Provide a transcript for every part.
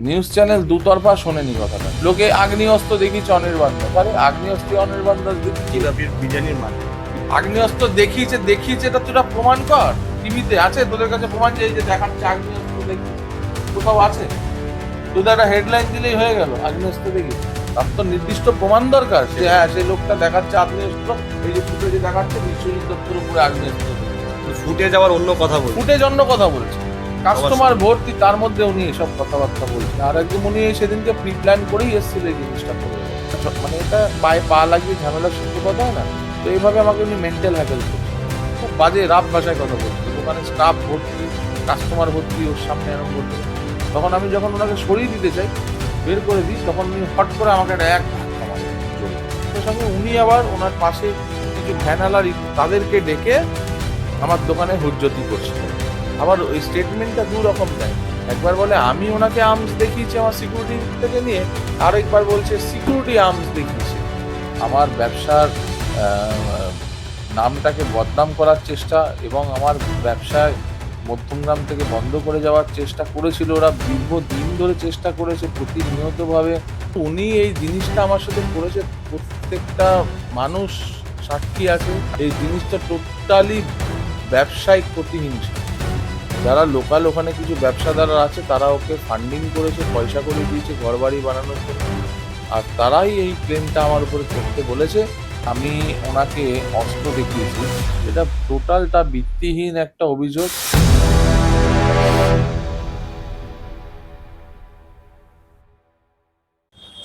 News channel দুতরফা শোনেনি কথাটা। লোকে আগ্নেয়স্ত্র দেখিয়েছে অনির্বাণ। আরে আগ্নেয়স্ত্র অনির্বাণ দাস দেখি- জিলাপির বিরিয়ানির মান আগ্নেয়স্ত্র দেখিয়েছে দেখিয়েছে এটা তোরা প্রমাণ কর। টিভিতে আছে তোদের কাছে প্রমাণ যে এই যে দেখাচ্ছে আগ্নেয়স্ত্র দেখি। কোথাও আছে? তোদের একটা হেডলাইন দিলেই হয়ে গেল আগ্নেয়স্ত্র দেখি। তার তো নির্দিষ্ট প্রমাণ দরকার। যে হ্যাঁ সেই লোকটা দেখাচ্ছে আগ্নেয়স্ত্র এই যে ফুটেজে দেখাচ্ছে বিশ্বজিৎ দত্তের উপরে আগ্নেয়স্ত্র ফুটে যাওয়ার অন্য কথা বলছি। ফুটেজ অন্য কথা বলছে। কাস্টমার ভর্তি, তার মধ্যে উনি এসব কথাবার্তা বলছেন। আর একদম উনি সেদিনকে প্রি প্ল্যান করেই এসেছিল এই জিনিসটা করে। মানে এটা পায়ে পা লাগিয়ে ঝামেলার সত্যি কথা হয় না। তো এইভাবে আমাকে উনি মেন্টাল হ্যাকেল করছে খুব বাজে রাফ ভাষায় কথা বলছে দোকানে স্টাফ ভর্তি কাস্টমার ভর্তি, ওর সামনে এরকম বলছে তখন আমি যখন ওনাকে সরিয়ে দিতে চাই, বের করে দিই, তখন উনি হট করে আমাকে একটা এক ধাক্কা। সঙ্গে উনি আবার ওনার পাশে কিছু ভ্যানালার তাদেরকে ডেকে আমার দোকানে হুজ্জতি করছিল আবার ওই স্টেটমেন্টটা দু রকম দেয়। একবার বলে, আমি ওনাকে আর্মস দেখিয়েছি আমার সিকিউরিটি থেকে নিয়ে আর একবার বলছে সিকিউরিটি আর্মস দেখিয়েছে। আমার ব্যবসার নামটাকে বদনাম করার চেষ্টা এবং আমার ব্যবসায় মধ্যমগ্রাম থেকে বন্ধ করে যাওয়ার চেষ্টা করেছিল ওরা দীর্ঘ দিন ধরে চেষ্টা করেছে প্রতিনিয়তভাবে। উনি এই জিনিসটা আমার সাথে করেছে, প্রত্যেকটা মানুষ সাক্ষী আছে। এই জিনিসটা টোটালি ব্যবসায়িক প্রতিহিংসা। যারা লোকাল ওখানে কিছু ব্যবসাদাররা আছে, তারা ওকে ফান্ডিং করেছে, পয়সা করে দিয়েছে ঘর বাড়ি বানানোর জন্য। আর তারাই এই ক্লেমটা আমার উপরে করতে বলেছে। আমি ওনাকে অস্ত্র দেখিয়েছি। এটা টোটালটা ভিত্তিহীন একটা অভিযোগ।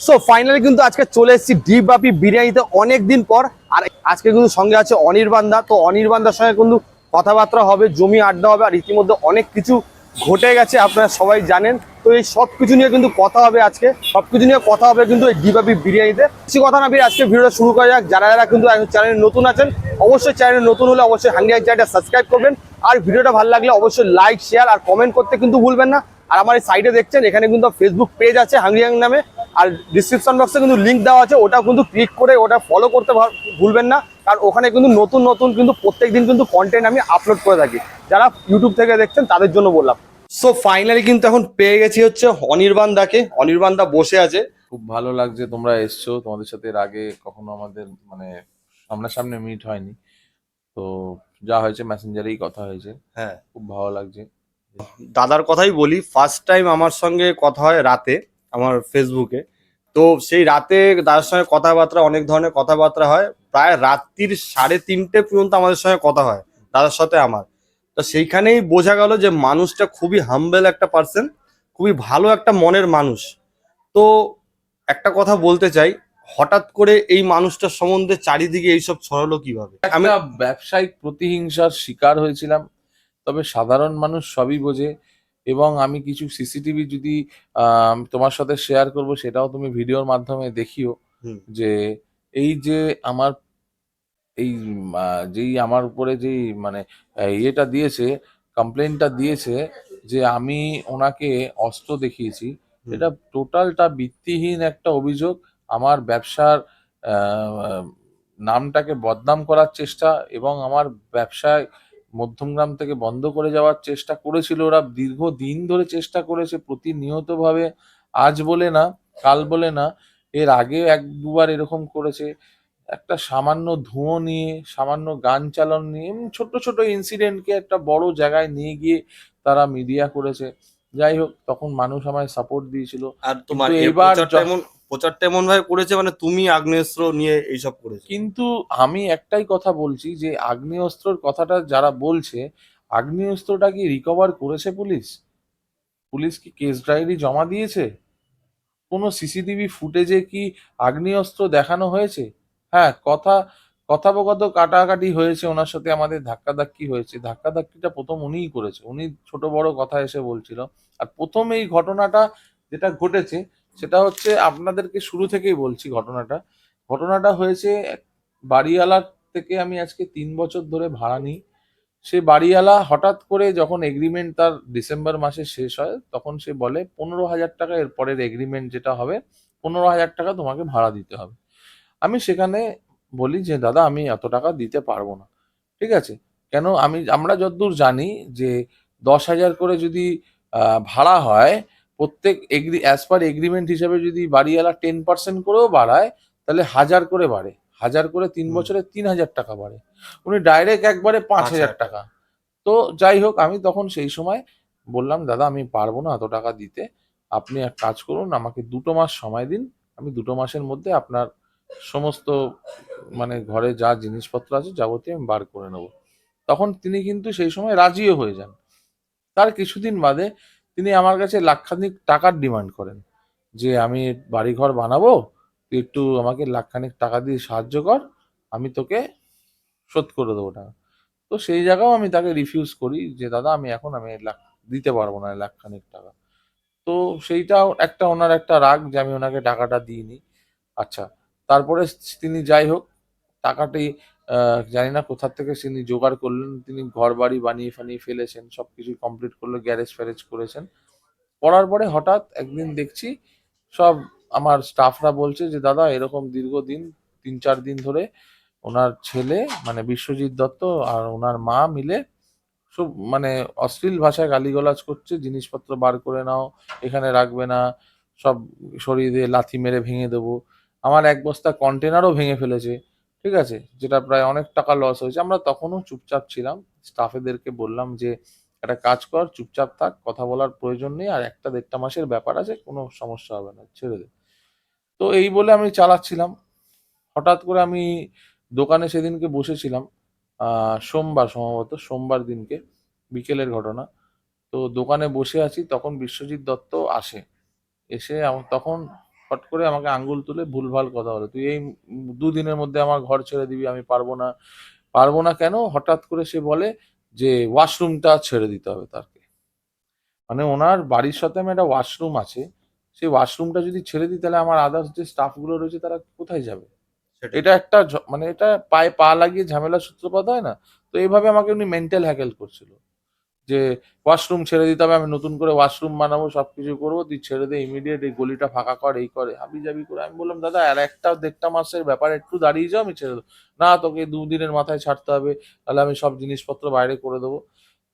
সো ফাইনালি কিন্তু আজকে চলে এসেছি ডিপ বাপি বিরিয়ানিতে অনেক দিন পর। আর আজকে কিন্তু সঙ্গে আছে অনির্বাণ দা। তো অনির্বাণ দার সঙ্গে কিন্তু কথাবার্তা হবে, জমি আড্ডা হবে, আর ইতিমধ্যে অনেক কিছু ঘটে গেছে, আপনারা সবাই জানেন। তো এই সব কিছু নিয়ে কিন্তু কথা হবে আজকে। সব কিছু নিয়ে কথা হবে কিন্তু এই ডিবাপি বিরিয়ানিতে। কিছু কথা না আজকে ভিডিওটা শুরু করা যাক। যারা যারা কিন্তু চ্যানেলে নতুন আছেন, অবশ্যই চ্যানেলে নতুন হলে অবশ্যই হাঙ্গিয়ার চ্যানেলটা সাবস্ক্রাইব করবেন। আর ভিডিওটা ভালো লাগলে অবশ্যই লাইক শেয়ার আর কমেন্ট করতে কিন্তু ভুলবেন না। আর আমার এই সাইডে দেখছেন, এখানে কিন্তু ফেসবুক পেজ আছে হাঙ্গিয়াং নামে। আর ডিসক্রিপশন বক্সে কিন্তু লিঙ্ক দেওয়া আছে ওটা কিন্তু ক্লিক করে ওটা ফলো করতে ভুলবেন না। কারণ ওখানে কিন্তু নতুন নতুন কিন্তু প্রত্যেক দিন কিন্তু কন্টেন্ট আমি আপলোড করে থাকি। যারা ইউটিউব থেকে দেখছেন তাদের জন্য বললাম। সো ফাইনালি কিন্তু এখন পেয়ে গেছি হচ্ছে অনির্বাণ দাকে। অনির্বাণ দা বসে আছে। খুব ভালো লাগছে তোমরা এসছো। তোমাদের সাথে এর আগে কখনো আমাদের মানে সামনাসামনি মিট হয়নি। তো যা হয়েছে মেসেঞ্জারেই কথা হয়েছে। হ্যাঁ। খুব ভালো লাগছে। দাদার কথাই বলি ফার্স্ট টাইম আমার সঙ্গে কথা হয় রাতে আমার ফেসবুকে তো সেই রাতে দাদার সঙ্গে কথাবার্তা অনেক ধরনের কথাবার্তা হয়। প্রায় রাত্রির সাড়ে তিনটে পর্যন্ত আমাদের সঙ্গে কথা হয় দাদার সাথে আমার। তো সেইখানেই বোঝা গেল যে মানুষটা খুবই হাম্বেল একটা পার্সন খুবই ভালো একটা মনের মানুষ। তো একটা কথা বলতে চাই হঠাৎ করে এই মানুষটার সম্বন্ধে চারিদিকে এইসব ছড়ালো কীভাবে? আমি আমি ব্যবসায়িক প্রতিহিংসার শিকার হয়েছিলাম তবে সাধারণ মানুষ সবই বোঝে এবং আমি কিছু সিসিটিভি যদি তোমার সাথে শেয়ার করব সেটাও তুমি ভিডিওর মাধ্যমে দেখিও যে এই যে আমার এই যেই আমার উপরে যেই মানে ইয়েটা দিয়েছে কমপ্লেনটা দিয়েছে যে আমি ওনাকে অস্ত্র দেখিয়েছি এটা টোটালটা ভিত্তিহীন একটা অভিযোগ। আমার ব্যবসার নামটাকে বদনাম করার চেষ্টা এবং আমার ব্যবসায় মধ্যমগ্রাম থেকে বন্ধ করে যাওয়ার চেষ্টা করেছিল ওরা দীর্ঘ দিন ধরে চেষ্টা করেছে প্রতিনিয়তভাবে আজ বলে না কাল বলে না। এর আগে এক দুবার এরকম করেছে। একটা সামান্য ধুঁয়ো নিয়ে সামান্য গান চালন নিয়ে ছোট ছোট ইনসিডেন্টকে একটা বড় জায়গায় নিয়ে গিয়ে তারা মিডিয়া করেছে। যাই হোক তখন মানুষ আমায় সাপোর্ট দিয়েছিল। আর তোমার এবার প্রচারটা এমন প্রচারটা এমন ভাবে করেছে মানে তুমি আগ্নেয়াস্ত্র নিয়ে এইসব করেছ? কিন্তু আমি একটাই কথা বলছি যে আগ্নেয়াস্ত্রর কথাটা যারা বলছে আগ্নেয়াস্ত্রটা কি রিকভার করেছে পুলিশ? পুলিশ কি কেস ডায়েরি জমা দিয়েছে? কোনো সিসিটিভি ফুটেজে কি আগ্নেয়াস্ত্র দেখানো হয়েছে? হ্যাঁ কথা, কথাবগত কাটাকাটি হয়েছে ওনার সাথে, আমাদের ধাক্কাধাক্কি হয়েছে। ধাক্কাধাক্কিটা প্রথম উনিই করেছে। উনি ছোট বড় কথা এসে বলছিল। আর প্রথম এই ঘটনাটা যেটা ঘটেছে, সেটা হচ্ছে আপনাদেরকে শুরু থেকেই বলছি ঘটনাটা। ঘটনাটা হয়েছে বাড়িওয়ালার থেকে আমি আজকে তিন বছর ধরে ভাড়া নিই। সে বাড়িওয়ালা হঠাৎ করে যখন এগ্রিমেন্ট তার ডিসেম্বর মাসে শেষ হয়, তখন সে বলে, পনেরো হাজার টাকা এর পরের এগ্রিমেন্ট যেটা হবে, পনেরো হাজার টাকা তোমাকে ভাড়া দিতে হবে। আমি সেখানে বলি যে, দাদা, আমি এত টাকা দিতে পারব না। ঠিক আছে? কেন? আমি, আমরা যতদূর জানি যে, দশ হাজার করে যদি ভাড়া হয়, প্রত্যেক এগ্রি অ্যাজ পার এগ্রিমেন্ট হিসাবে যদি বাড়িওয়ালা টেন পার্সেন্ট করেও বাড়ায়, তাহলে হাজার করে বাড়ে। হাজার করে তিন বছরে তিন হাজার টাকা বাড়ে। উনি ডাইরেক্ট একবারে পাঁচ হাজার টাকা। তো যাই হোক আমি তখন সেই সময় বললাম দাদা আমি পারব না এত টাকা দিতে। আপনি এক কাজ করুন আমাকে দুটো মাস সময় দিন। আমি দুটো মাসের মধ্যে আপনার সমস্ত মানে ঘরে যা জিনিসপত্র আছে যাবতীয় আমি বার করে নেব। তখন তিনি কিন্তু সেই সময় রাজিও হয়ে যান। তার কিছুদিন বাদে তিনি আমার কাছে লাক্ষাধিক টাকার ডিমান্ড করেন যে আমি বাড়িঘর বানাবো তুই একটু আমাকে লাখখানিক টাকা দিয়ে সাহায্য কর, আমি তোকে শোধ করে দেবো টাকা। তো সেই জায়গাও আমি তাকে রিফিউজ করি যে, দাদা, আমি এখন আমি লাখ, দিতে পারব না লাখখানিক টাকা। তো সেইটাও একটা ওনার একটা রাগ যে, আমি ওনাকে টাকাটা দিইনি। আচ্ছা তারপরে তিনি যাই হোক, টাকাটি জানি না কোথা থেকে তিনি জোগাড় করলেন, তিনি ঘর বাড়ি বানিয়ে ফানিয়ে ফেলেছেন সব কিছু কমপ্লিট করল গ্যারেজ ফ্যারেজ করেছেন। করার পরে হঠাৎ একদিন দেখছি সব আমার স্টাফরা বলছে যে, দাদা, এরকম দীর্ঘদিন তিন চার দিন ধরে ওনার ছেলে মানে বিশ্বজিৎ দত্ত আর ওনার মা মিলে সব মানে অশ্লীল ভাষায় গালিগালাজ করছে, জিনিসপত্র বার করে নাও, এখানে রাখবে না, সব দিয়ে লাথি মেরে ভেঙে দেবো। আমার এক বস্তা কন্টেনারও ভেঙে ফেলেছে, ঠিক আছে? যেটা প্রায় অনেক টাকা লস হয়েছে। আমরা তখনও চুপচাপ ছিলাম। স্টাফেদেরকে বললাম যে, একটা কাজ কর, চুপচাপ থাক, কথা বলার প্রয়োজন নেই, আর একটা দেড়টা মাসের ব্যাপার আছে, কোনো সমস্যা হবে না, ছেড়ে দে। তো এই বলে আমি চালাচ্ছিলাম। হঠাৎ করে আমি দোকানে সেদিনকে বসেছিলাম সোমবার সম্ভবত, সোমবার দিনকে, বিকেলের ঘটনা। তো দোকানে বসে আছি, তখন বিশ্বজিৎ দত্ত আসে। এসে তখন হট করে আমাকে আঙ্গুল তুলে ভুলভাল কথা বলে, তুই এই দুদিনের মধ্যে আমার ঘর ছেড়ে দিবি, আমি পারব না। পারব না কেন? হঠাৎ করে সে বলে যে, ওয়াশরুমটা ছেড়ে দিতে হবে তাকে। মানে ওনার বাড়ির সাথে আমি একটা ওয়াশরুম আছে সেই ওয়াশরুমটা যদি ছেড়ে দিই তাহলে আমার আদার্স যে স্টাফগুলো রয়েছে তারা কোথায় যাবে? এটা একটা মানে এটা পায়ে পা লাগিয়ে ঝামেলার সূত্রপাত হয় না? তো এইভাবে আমাকে উনি মেন্টাল হ্যাকেল করছিল। যে ওয়াশরুম ছেড়ে দিতে হবে আমি নতুন করে ওয়াশরুম বানাবো সবকিছু করব তুই ছেড়ে দে ইমিডিয়েট এই গলিটা ফাঁকা কর এই করে হাবি জাবি করে। আমি বললাম দাদা আর একটা দেড়টা মাসের ব্যাপার একটু দাঁড়িয়ে যাও আমি ছেড়ে দেবো। না তোকে দুদিনের মাথায় ছাড়তে হবে তাহলে আমি সব জিনিসপত্র বাইরে করে দেবো।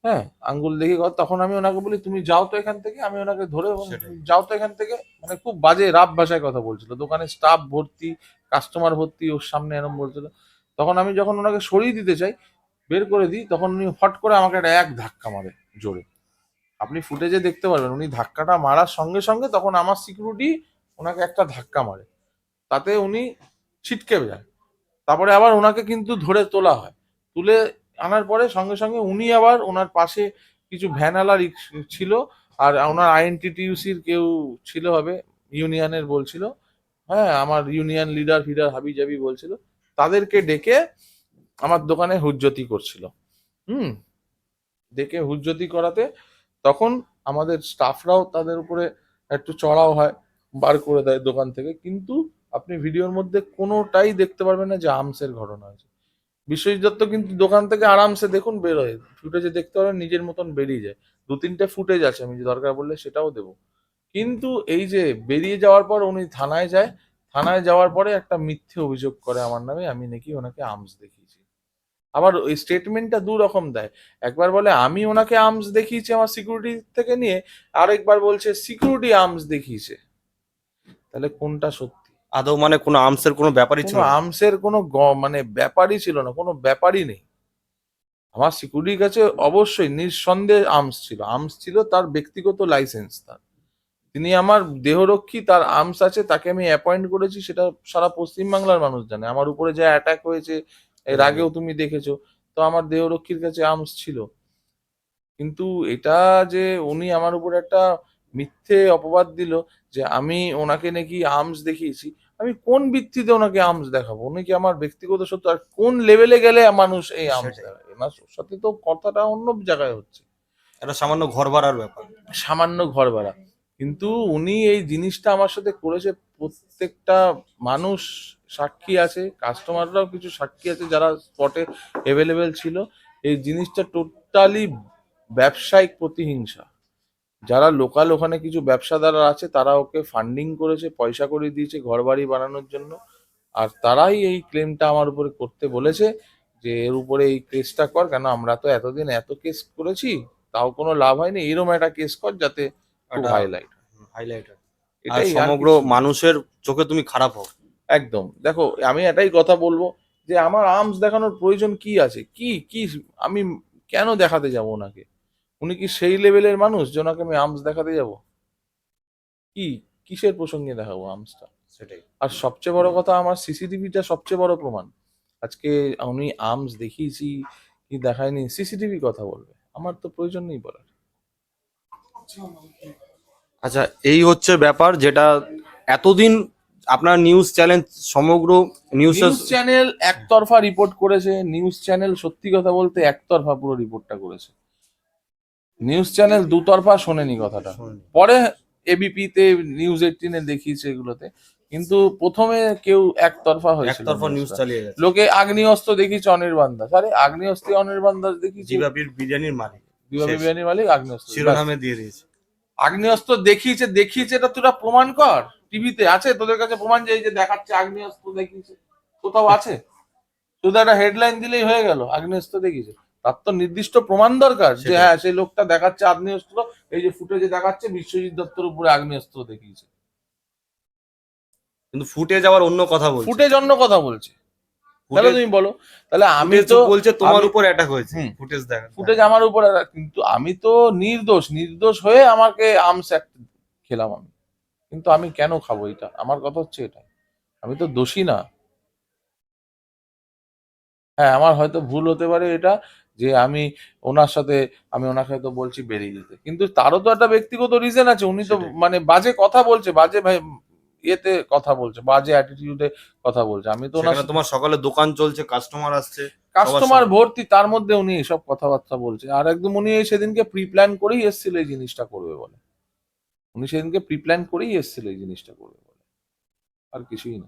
হ্যাঁ আঙ্গুল দেখে তখন আমি ওনাকে বলি তুমি যাও তো এখান থেকে। আমি ওনাকে ধরে বললাম, সেটাই। "তুমি যাও তো এখান থেকে। মানে খুব বাজে রাব ভাষায় কথা বলছিল। দোকানে স্টাফ ভর্তি কাস্টমার ভর্তি ওর সামনে এরম বলছিল। তখন আমি যখন ওনাকে সরিয়ে দিতে চাই বের করে দিই তখন উনি ফট করে আমাকে একটা এক ধাক্কা মারে জোরে। আপনি ফুটেজে দেখতে পারবেন উনি ধাক্কাটা মারার সঙ্গে সঙ্গে তখন আমার সিকিউরিটি ওনাকে একটা ধাক্কা মারে। তাতে উনি ছিটকে যায়। তারপরে আবার ওনাকে কিন্তু ধরে তোলা হয়। তুলে আনার পরে সঙ্গে সঙ্গে উনি আবার ওনার পাশে কিছু ভ্যানালা ছিল, আর ওনার আইএনটিটিউসির কেউ ছিল হবে, ইউনিয়নের বলছিল হ্যাঁ আমার ইউনিয়ন লিডার ফিডার হাবি জাবি বলছিল, তাদেরকে ডেকে আমার দোকানে হুজ্জতি করছিল। হুম, ডেকে হুজ্জতি করাতে তখন আমাদের স্টাফরাও তাদের উপরে একটু চড়াও হয়, বার করে দেয় দোকান থেকে, কিন্তু আপনি ভিডিওর মধ্যে কোনোটাই দেখতে পারবেন না যে আর্মসের ঘটনা হয়েছে। বিশ্বজিৎ দত্ত কিন্তু দোকান থেকে আরামসে দেখুন বেরোয় ফুটেজে দেখতে পারেন নিজের মতন বেরিয়ে যায়। দু তিনটে ফুটেজ আছে, আমি দরকার বললে সেটাও দেবো। কিন্তু এই যে বেরিয়ে যাওয়ার পর উনি থানায় যায়, থানায় যাওয়ার পরে একটা মিথ্যে অভিযোগ করে আমার নামে, আমি নাকি ওনাকে আর্মস দেখিয়েছি। আবার ওই স্টেটমেন্টটা দু রকম দেয়। একবার বলে, আমি ওনাকে আর্মস দেখিয়েছি আমার সিকিউরিটি থেকে নিয়ে। আরেকবার বলছে সিকিউরিটি আর্মস দেখিয়েছে। তাহলে কোনটা সত্যি? আদৌ মানে কোনো আর্মসের কোনো ব্যাপারই ছিল না। আর্মসের কোনো গ- মানে ব্যাপারই ছিল না কোনো ব্যাপারই নেই। আমার সিকিউরিটির কাছে অবশ্যই নিঃসন্দেহে আর্মস ছিল। আর্মস ছিল তার ব্যক্তিগত লাইসেন্স তার। তিনি আমার দেহরক্ষী তার আর্মস আছে তাকে আমি অ্যাপয়েন্ট করেছি সেটা সারা পশ্চিমবাংলার মানুষ জানে। আমার উপরে যা অ্যাটাক হয়েছে এর আগেও তুমি দেখেছ তো আমার দেহরক্ষীর কাছে আর্মস ছিল। কিন্তু এটা যে উনি আমার উপরে একটা মিথ্যে অপবাদ দিল যে আমি ওনাকে নাকি আর্মস দেখিয়েছি আমি কোন ভিত্তিতে ওনাকে আর্মস দেখাবো? উনি কি আমার ব্যক্তিগত সত্য? আর কোন লেভেলে গেলে মানুষ এই আর্মস দেখাবে? এনার সাথে তো কথাটা অন্য জায়গায় হচ্ছে। একটা সামান্য ঘর ভাড়ার ব্যাপার। সামান্য ঘর ভাড়া। কিন্তু উনি এই জিনিসটা আমার সাথে করেছে প্রত্যেকটা মানুষ সাক্ষী আছে কাস্টমাররাও কিছু সাক্ষী আছে যারা স্পটে অ্যাভেলেবেল ছিল। এই জিনিসটা টোটালি ব্যবসায়িক প্রতিহিংসা। যারা লোকাল ওখানে কিছু ব্যবসাদাররা আছে তারা ওকে ফান্ডিং করেছে পয়সা করে দিয়েছে ঘর বাড়ি বানানোর জন্য। আর তারাই এই ক্লেমটা আমার উপরে করতে বলেছে যে এর উপরে এই কেসটা কর কেন আমরা তো এতদিন এত কেস করেছি তাও কোনো লাভ হয়নি। এরকম একটা কেস কর যাতে হাইলাইট হুম। এটাই সমগ্র মানুষের চোখে তুমি খারাপ হও। একদম। দেখো আমি এটাই কথা বলব যে আমার আর্মস দেখানোর প্রয়োজন কি আছে? কি কি আমি কেন দেখাতে যাব ওনাকে? উনি কি সেই লেভেলের মানুষ যে ওনাকে আমি আর্মস দেখাতে যাব? কি কিসের প্রসঙ্গে দেখাবো আর্মসটা সেটাই। আর সবচেয়ে বড় কথা আমার সিসিটিভিটা সবচেয়ে বড় প্রমাণ। আজকে উনি আর্মস দেখিয়েছি কি দেখায়নি সিসিটিভি কথা বলবে। আমার তো প্রয়োজন নেই বলার। আচ্ছা এই হচ্ছে ব্যাপার যেটা এতদিন আপনার নিউজ চ্যানেল সমগ্র নিউজ চ্যানেল একতরফা রিপোর্ট করেছে। নিউজ চ্যানেল সত্যি কথা বলতে একতরফা পুরো রিপোর্টটা করেছে। নিউজ চ্যানেল দুতরফা শোনেনি কথাটা। পরে এবিপি তে নিউজ এইটিনে দেখিয়েছে এগুলোতে। কিন্তু প্রথমে কেউ একতরফা হয়েছিল একতরফা নিউজ চালিয়ে গেছে। লোকে আগ্নেয়স্ত্র দেখিয়েছে অনির্বাণ দাস আরে আগ্নেয়স্ত্র অনির্বাণ দাস দেখিয়েছে? জিবাপির বিরিয়ানির মালিক। বিভাবী শেষ। বিরিয়ানি মালিক আগ্নেয়স্ত্র। শিরোনামে দিয়ে দিয়েছে। আগ্নেয়স্ত্র দেখিয়েছে দেখিয়েছে এটা তোরা প্রমাণ কর। টিভিতে আছে? তোদের কাছে প্রমাণ যে এই যে দেখাচ্ছে আগ্নেয়স্ত্র দেখিয়েছে। কোথাও আছে? শুধু একটা হেডলাইন দিলেই হয়ে গেল আগ্নেয়স্ত্র দেখিয়েছে। তার তো নির্দিষ্ট প্রমাণ দরকার যে হ্যাঁ সেই লোকটা দেখাচ্ছে আগ্নেয়স্ত্র এই যে ফুটেজে দেখাচ্ছে বিশ্বজিৎ দত্তর উপরে আগ্নেয়স্ত্র দেখিয়েছে। কিন্তু ফুটে যাওয়ার অন্য কথা বলছে। ফুটেজ অন্য কথা বলছে। তাহলে তুমি বলো তাহলে আমি তো বলছে তোমার উপর অ্যাটাক হয়েছে। ফুটেজ দেখা ফুটেজ আমার উপর কিন্তু আমি তো নির্দোষ নির্দোষ হয়ে আমাকে আর্মস অ্যাক্ট খেলাম আমি। কিন্তু আমি কেন খাব এটা? আমার কথা হচ্ছে এটা আমি তো দোষী না। হ্যাঁ আমার হয়তো ভুল হতে পারে এটা। যে আমি ওনার সাথে আমি ওনাকে হয়তো বলছি বেরিয়ে যেতে। কিন্তু তারও তো একটা ব্যক্তিগত রিজন আছে। উনি তো মানে বাজে কথা বলছে বাজে ভাই ইয়েতে কথা বলছে বাজে অ্যাটিটিউডে কথা বলছে। আমি তো ওনার তোমার সকালে দোকান চলছে কাস্টমার আসছে কাস্টমার ভর্তি তার মধ্যে উনি এসব কথাবার্তা বলছে। আর একদম উনি সেদিনকে প্রি প্ল্যান করেই এসেছিল এই জিনিসটা করবে বলে। উনি সেদিনকে প্রি প্ল্যান করেই এসেছিল এই জিনিসটা করবে বলে। আর কিছুই না।